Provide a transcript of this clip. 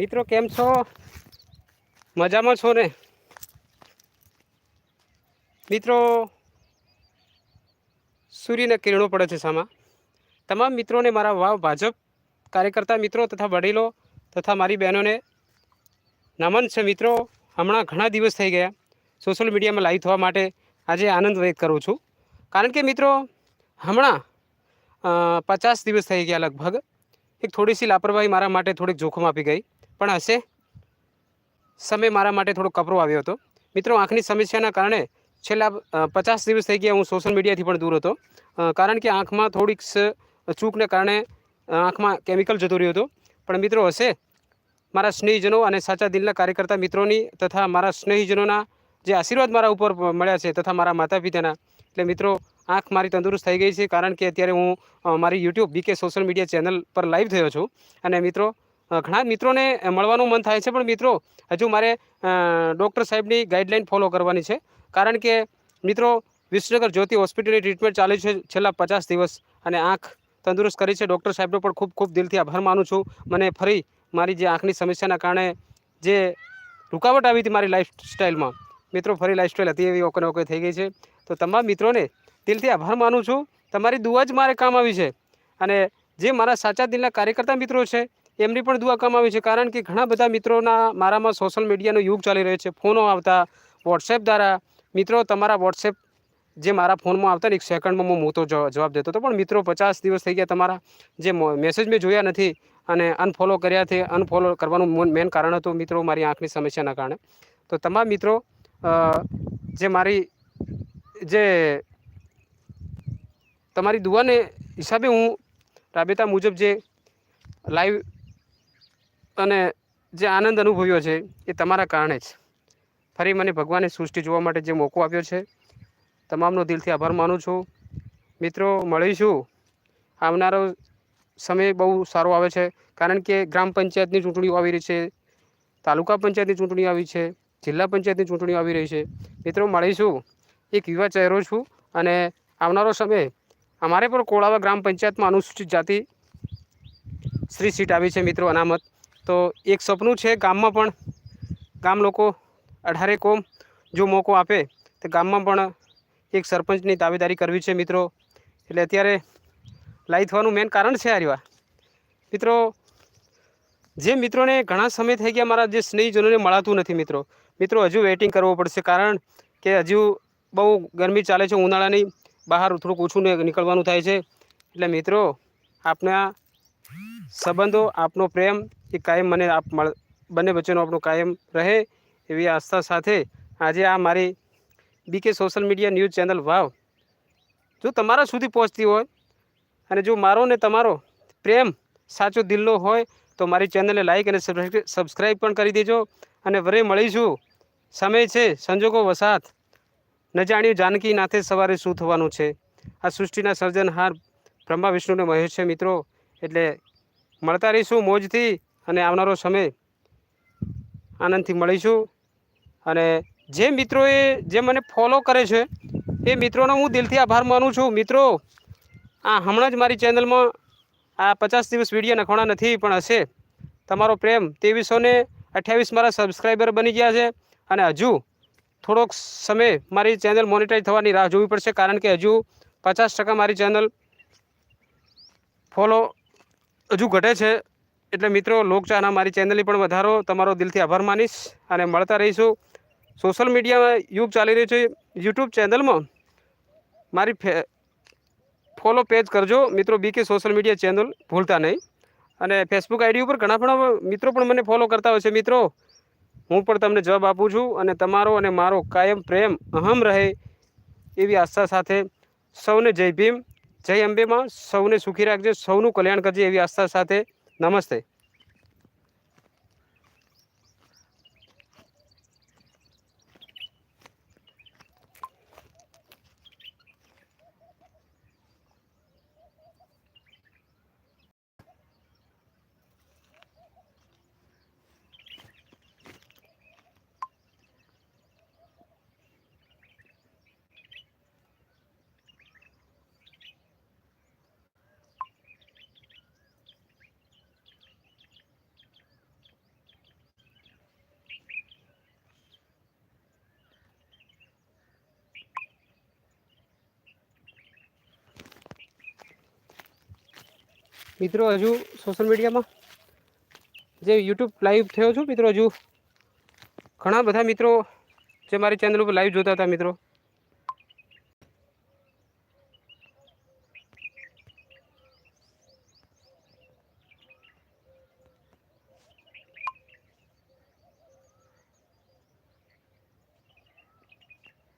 મિત્રો, કેમ છો? મજામાં છો ને? મિત્રો, સૂર્યના કિરણો પડે છે સામા. તમામ મિત્રોને મારા વાવ ભાજપ કાર્યકર્તા મિત્રો તથા વડીલો તથા મારી બહેનોને નમન છે મિત્રો. હમણાં ઘણા દિવસ થઈ ગયા સોશિયલ મીડિયામાં લાઈવ થવા માટે આજે આનંદ વ્યક્ત કરું છું. કારણ કે મિત્રો, હમણાં પચાસ દિવસ થઈ ગયા લગભગ. એક થોડી સી લાપરવાહી મારા માટે થોડીક જોખમ આપી ગઈ. પણ હશે. સમય મારા માટે થોડો કપરો આવ્યો હતો. મિત્રો, આંખની સમસ્યાના કારણે છેલ્લા પચાસ દિવસ થઈ ગયા હું સોશિયલ મીડિયાથી પણ દૂર હતો. કારણ કે આંખમાં થોડીક ચૂકને કારણે આંખમાં કેમિકલ જતું રહ્યું હતું. પણ મિત્રો, હશે. મારા સ્નેહીજનો અને સાચા દિલના કાર્યકર્તા મિત્રોની તથા મારા સ્નેહીજનોના જે આશીર્વાદ મારા ઉપર મળ્યા છે તથા મારા માતા પિતાના એટલે મિત્રો, આંખ મારી તંદુરસ્ત થઈ ગઈ છે કારણ કે અત્યારે હું મારી YouTube BK social media channel પર લાઈવ થયો છું. અને મિત્રો ઘણા મિત્રોને મળવાનું મન થાય છે. પણ મિત્રો, હજુ મારે ડૉક્ટર સાહેબની ગાઈડલાઇન ફોલો કરવાની છે. કારણ કે, મિત્રો, વિસનગર જ્યોતિ હોસ્પિટલની ટ્રીટમેન્ટ ચાલે છે છેલ્લા પચાસ દિવસ અને આંખ તંદુરસ્ત કરી છે. ડૉક્ટર સાહેબનો પણ ખૂબ ખૂબ દિલથી આભાર માનું છું. મને ફરી મારી જે આંખની સમસ્યાના કારણે જે રૂકાવટ આવી હતી મારી લાઈફ સ્ટાઈલમાં મિત્રો, ફરી લાઈફસ્ટાઈલ હતી એવી ઓકે ઓકે થઈ ગઈ છે. તો તમામ મિત્રોને દિલથી આભાર માનું છું. તમારી દુઆ જ મારે કામ આવી છે. અને જે મારા સાચા દિલના કાર્યકર્તા મિત્રો છે એમની પણ દુઆ કામ આવી છે, કારણ કે ઘણા બધા મિત્રોના મારામાં સોશિયલ મીડિયાનો યુગ ચાલી રહ્યો છે, ફોનો આવતા વોટ્સએપ દ્વારા. મિત્રો, તમારા વોટ્સએપ જે મારા ફોનમાં આવતા ને, એક સેકન્ડમાં હું મોટો જવા- જવાબ દેતો હતો, પણ મિત્રો, પચાસ દિવસ થઈ ગયા તમારા જે મેસેજ મેં જોયા નથી અને અનફોલો કર્યા છે અનફોલો કરવાનું મેન કારણ હતું મિત્રો, મારી આંખની સમસ્યાના કારણે. તો તમામ મિત્રો જે મારી, જે તમારી દુઆને હિસાબે હું રાબેતા મુજબ જે લાઈવ અને જે આનંદ અનુભવ્યો છે એ તમારા કારણે જ. ફરી મને ભગવાને સૃષ્ટિ જોવા માટે જે મોકો આપ્યો છે, તમામનો દિલથી આભાર માનું છું. મિત્રો, મળીશું. આવનારો સમય બહુ સારો આવે છે, કારણ કે ગ્રામ પંચાયતની ચૂંટણીઓ આવી રહી છે, તાલુકા પંચાયતની ચૂંટણી આવી છે, જિલ્લા પંચાયતની ચૂંટણીઓ આવી રહી છે. મિત્રો, મળીશું. એક યુવા ચહેરો છું અને આવનારો સમય અમારે પણ કોળાવા ગ્રામ પંચાયતમાં અનુસૂચિત જાતિ શ્રી સીટ આવી છે, મિત્રો, અનામત. તો એક સપનું છે ગામમાં પણ. ગામ લોકો અઢારે કોમ જો મોકો આપે, તો ગામમાં પણ એક સરપંચની દાવેદારી કરવી છે મિત્રો. એટલે અત્યારે લાઈ થવાનું મેન કારણ છે આ રહ્યું મિત્રો, જે મિત્રોને ઘણા સમય થઈ ગયા મારા જે સ્નેહીજનોને મળાતું નથી મિત્રો. મિત્રો, હજુ વેઇટિંગ કરવો પડશે કારણ કે હજુ બહુ ગરમી ચાલે છે, ઉનાળાની બહાર થોડુંક ઓછું નીકળવાનું થાય છે. એટલે મિત્રો, આપના સંબંધો, આપનો પ્રેમ એ કાયમ મને આપ મળ, બંને વચ્ચેનો આપણો કાયમ રહે એવી આસ્થા સાથે આજે આ મારી BK social media news channel wow. જો તમારા સુધી પહોંચતી હોય અને જો મારો ને તમારો પ્રેમ સાચો દિલનો હોય તો મારી ચેનલને લાઇક અને સબસ્ક્રાઈબ પણ કરી દેજો અને વરે મળીશું. સમય છે, સંજોગો વસાત. ન જાણ્યું જાનકી નાથે સવારે શું થવાનું છે. આ સૃષ્ટિના સર્જનહાર બ્રહ્મા વિષ્ણુને મહેશ છે મિત્રો. એટલે મળતા રહીશું મોજથી. અને આવનારો સમય આનંદથી મળીશું. અને જે મિત્રોએ જે મને ફોલો કરે છે, એ મિત્રોનો હું દિલથી આભાર માનું છું. મિત્રો, આ હમણાં જ મારી ચેનલમાં આ પચાસ દિવસ વીડિયો નખવાના નથી, પણ હશે. તમારો પ્રેમ ત્રેવીસો ને અઠ્યાવીસ મારા સબસ્ક્રાઈબર બની ગયા છે. અને હજુ થોડોક સમય મારી ચેનલ મોનિટાઈઝ થવાની રાહ જોવી પડશે, કારણ કે હજુ પચાસ ટકા મારી ચેનલ ફોલો હજુ ઘટે છે. એટલે મિત્રો, લોકચાહના મારી ચેનલની પણ વધારો. તમારો દિલથી આભાર માનીશ અને મળતા રહીશું. સોશિયલ મીડિયામાં યુગ ચાલી રહ્યો છે. યુટ્યુબ ચેનલમાં મારી ફોલો પેજ કરજો. મિત્રો બીકે સોશિયલ મીડિયા ચેનલ ભૂલતા નહીં. અને ફેસબુક આઈડી ઉપર ઘણા ઘણા મિત્રો પણ મને ફોલો કરતા હોય છે. મિત્રો, હું પણ તમને જવાબ આપું છું અને તમારો અને મારો કાયમ પ્રેમ અહમ રહે એવી આસ્થા સાથે સૌને જય ભીમ, જય અંબેમાં સૌને સુખી રાખજે, સૌનું કલ્યાણ કરજે એવી આસ્થા સાથે నమస్తే. મિત્રો, હજુ સોશિયલ મીડિયામાં જે યુટ્યુબ લાઈવ થયો છું, મિત્રો, હજુ ઘણા બધા મિત્રો જે મારી ચેનલ ઉપર લાઈવ જોતા હતા, મિત્રો.